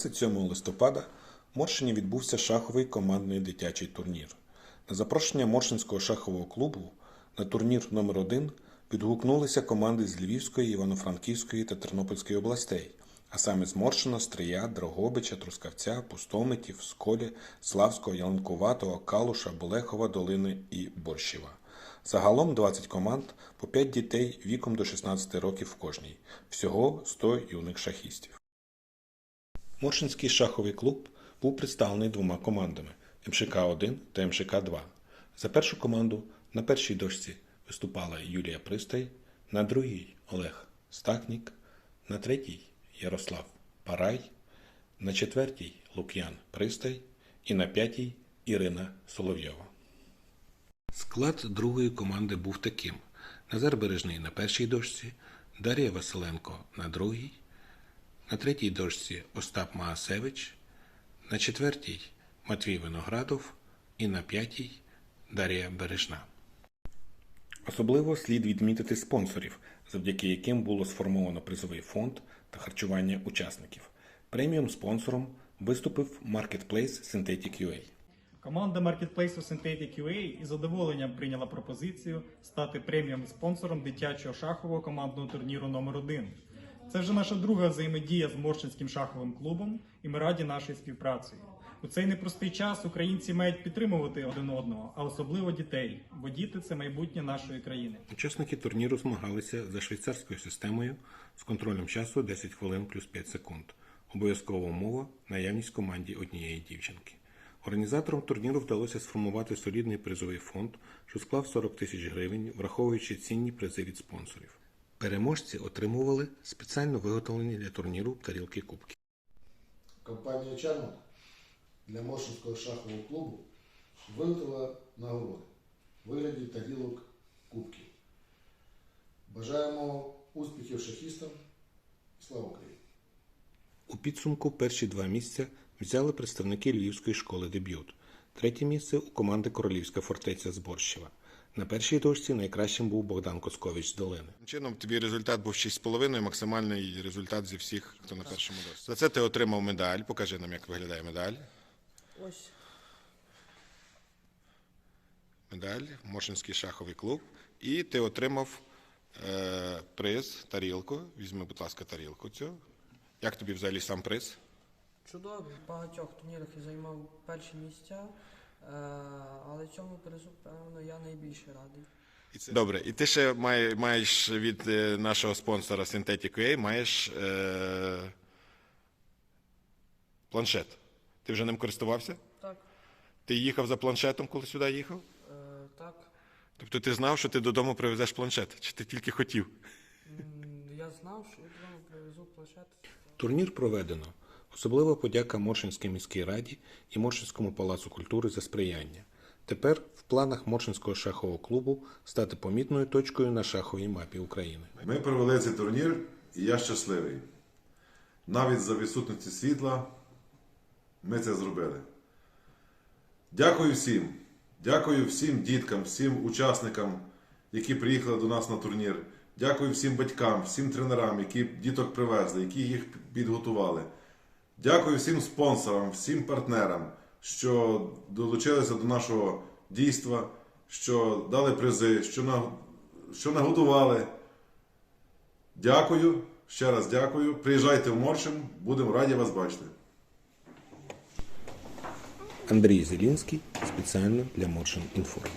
27 листопада в Моршині відбувся шаховий командний дитячий турнір. На запрошення Моршинського шахового клубу на турнір номер 1 відгукнулися команди з Львівської, Івано-Франківської та Тернопільської областей, а саме з Моршина, Стрия, Дрогобича, Трускавця, Пустомитів, Сколі, Славського, Ялинкуватого, Калуша, Болехова, Долини і Борщева. Загалом 20 команд, по 5 дітей віком до 16 років в кожній. Всього 100 юних шахістів. Моршинський шаховий клуб був представлений двома командами МШК-1 та МШК-2. За першу команду на першій дошці виступала Юлія Пристай, на другій Олег Стахнік, на третій Ярослав Парай, на четвертій Лук'ян Пристай і на п'ятій Ірина Соловйова. Склад другої команди був таким: Назар Бережний на першій дошці, Дар'я Василенко на другій, на третій дошці Остап Маасевич, на четвертій Матвій Виноградов і на п'ятій Дар'я Бережна. Особливо слід відмітити спонсорів, завдяки яким було сформовано призовий фонд та харчування учасників. Преміум спонсором виступив Marketplace Synthetic UA. Команда маркетплейсу Synthetic UA із задоволенням прийняла пропозицію стати преміум спонсором дитячого шахового командного турніру номер 1 Це вже наша друга взаємодія з Моршинським шаховим клубом, і ми раді нашій співпраці. У цей непростий час українці мають підтримувати один одного, а особливо дітей, бо діти це майбутнє нашої країни. Учасники турніру змагалися за швейцарською системою з контролем часу 10 хвилин плюс 5 секунд. Обов'язкова умова наявність команді однієї дівчинки. Організаторам турніру вдалося сформувати солідний призовий фонд, що склав 40 тисяч гривень, враховуючи цінні призи від спонсорів. Переможці отримували спеціально виготовлені для турніру тарілки кубки. Компанія Чармат для Моршинського шахового клубу виготовила нагороди в вигляді тарілок кубків. Бажаємо успіхів шахістам. Слава Україні! У підсумку перші два місця взяли представники Львівської школи дебют. Третє місце у команди Королівська фортеця з Борщева. На першій дошці найкращим був Богдан Коскович з Долини. Чином твій результат був 6,5, максимальний результат зі всіх, хто на першому дошці. За це ти отримав медаль. Покажи нам, як виглядає медаль. Ось Медаль, Моршинський шаховий клуб. І ти отримав е, приз, тарілку. Візьми, будь ласка, тарілку цю. Як тобі взагалі сам приз? чудово, в багатьох турнірах я займав перші місця, але цьому призу, певно, я найбільше радий. Добре, і ти ще має, маєш від е, нашого спонсора Synthetic UA, маєш е, планшет. Ти вже ним користувався? Так, Ти їхав за планшетом, коли сюди їхав? е, так. Тобто ти знав, що ти додому привезеш планшет, чи ти тільки хотів? М, Я знав, що я додому привезу планшет. Турнір проведено. Особлива подяка Моршинській міській раді і Моршинському палацу культури за сприяння. Тепер в планах Моршинського шахового клубу стати помітною точкою на шаховій мапі України. Ми провели цей турнір, і я щасливий. Навіть за відсутності світла ми це зробили. Дякую всім. Дякую всім діткам, всім учасникам, які приїхали до нас на турнір. Дякую всім батькам, всім тренерам, які діток привезли, які їх підготували. Дякую всім спонсорам, всім партнерам, що долучилися до нашого дійства, що дали призи, що, на, що нагодували. Дякую, ще раз дякую. Приїжджайте в Моршин, будемо раді вас бачити. Андрій Зелінський спеціально для Моршин Інформ.